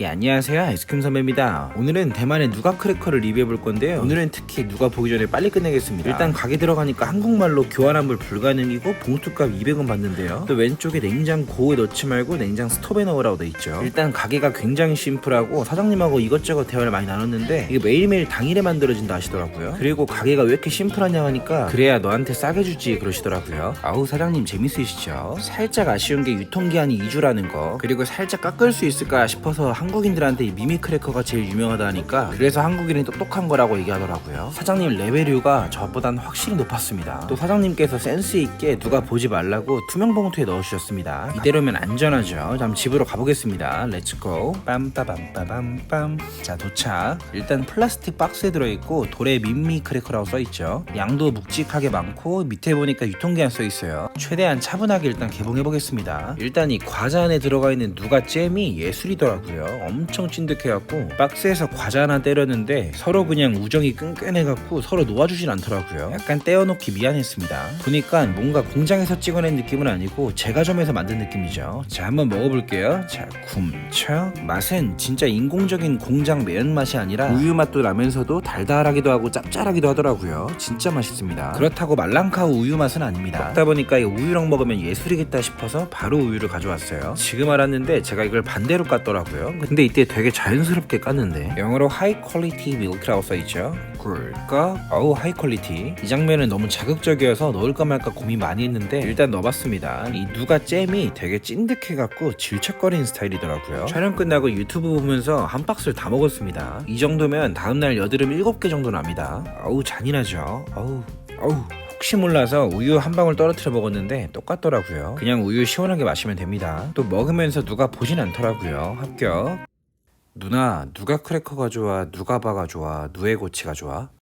예 안녕하세요. 아이스크림 선배입니다. 오늘은 대만의 누가 크래커를 리뷰해 볼 건데요. 오늘은 특히 누가 보기 전에 빨리 끝내겠습니다. 일단 가게 들어가니까 한국말로 교환 환불 불가능이고 봉투값 200원 받는데요. 또 왼쪽에 냉장고에 넣지 말고 냉장 스톱에 넣으라고 돼 있죠. 일단 가게가 굉장히 심플하고 사장님하고 이것저것 대화를 많이 나눴는데 이게 매일매일 당일에 만들어진다 하시더라고요. 그리고 가게가 왜 이렇게 심플하냐 하니까 그래야 너한테 싸게 주지 그러시더라고요. 아우 사장님 재밌으시죠? 살짝 아쉬운 게 유통기한이 2주라는 거. 그리고 살짝 깎을 수 있을까 싶어서 한 국인들한테 이 미미 크래커가 제일 유명하다 하니까 그래서 한국인이 똑똑한 거라고 얘기하더라고요. 사장님 레벨류가 저보단 확실히 높았습니다. 또 사장님께서 센스 있게 누가 보지 말라고 투명 봉투에 넣어주셨습니다. 이대로면 안전하죠. 그럼 집으로 가보겠습니다. 렛츠고 빰빠밤빠밤빰. 자 도착. 일단 플라스틱 박스에 들어있고 돌에 민미 크래커라고 써있죠. 양도 묵직하게 많고 밑에 보니까 유통기한 써있어요. 최대한 차분하게 일단 개봉해보겠습니다. 일단 이 과자 안에 들어가 있는 누가 잼이 예술이더라고요 엄청 찐득해갖고 박스에서 과자 하나 때렸는데 서로 그냥 우정이 끈끈해갖고 서로 놓아주질 않더라고요. 약간 떼어놓기 미안했습니다. 보니까 뭔가 공장에서 찍어낸 느낌은 아니고 제과점에서 만든 느낌이죠. 자 한번 먹어볼게요. 자 굼쳐? 맛은 진짜 인공적인 공장 매운맛이 아니라 우유 맛도 나면서도 달달하기도 하고 짭짤하기도 하더라고요. 진짜 맛있습니다. 그렇다고 말랑카우 우유 맛은 아닙니다. 먹다 보니까 이 우유랑 먹으면 예술이겠다 싶어서 바로 우유를 가져왔어요. 지금 알았는데 제가 이걸 반대로 깠더라고요 근데 이때 되게 자연스럽게 깠는데. 영어로 하이 퀄리티 밀크라고 써있죠. 꿀까? 어우 하이 퀄리티 이 장면은 너무 자극적이어서 넣을까 말까 고민 많이 했는데 일단 넣어봤습니다. 이 누가 잼이 되게 찐득해갖고 질척거리는 스타일이더라고요. 촬영 끝나고 유튜브 보면서 한 박스를 다 먹었습니다. 이 정도면 다음날 여드름 7개 정도 납니다. 어우 잔인하죠. 어우 어우 혹시 몰라서 우유 한 방울 떨어뜨려 먹었는데 똑같더라고요. 그냥 우유 시원하게 마시면 됩니다. 또 먹으면서 누가 보진 않더라고요. 합격. 누나, 누가 크래커가 좋아, 누가 바가 좋아, 누에고치가 좋아?